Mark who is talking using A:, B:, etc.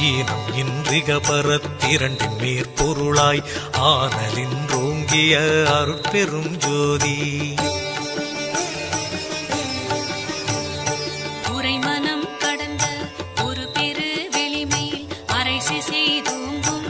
A: ஆயினம் இன்றிக பரத்திரண்டின் மேற்பொருளாய் ஆனலின் ரோங்கிய அருட்பெரும் ஜோதி. உரைமனம் கடந்த ஒரு பெரு வெளிமையில் அரை சிசை தூங்கும்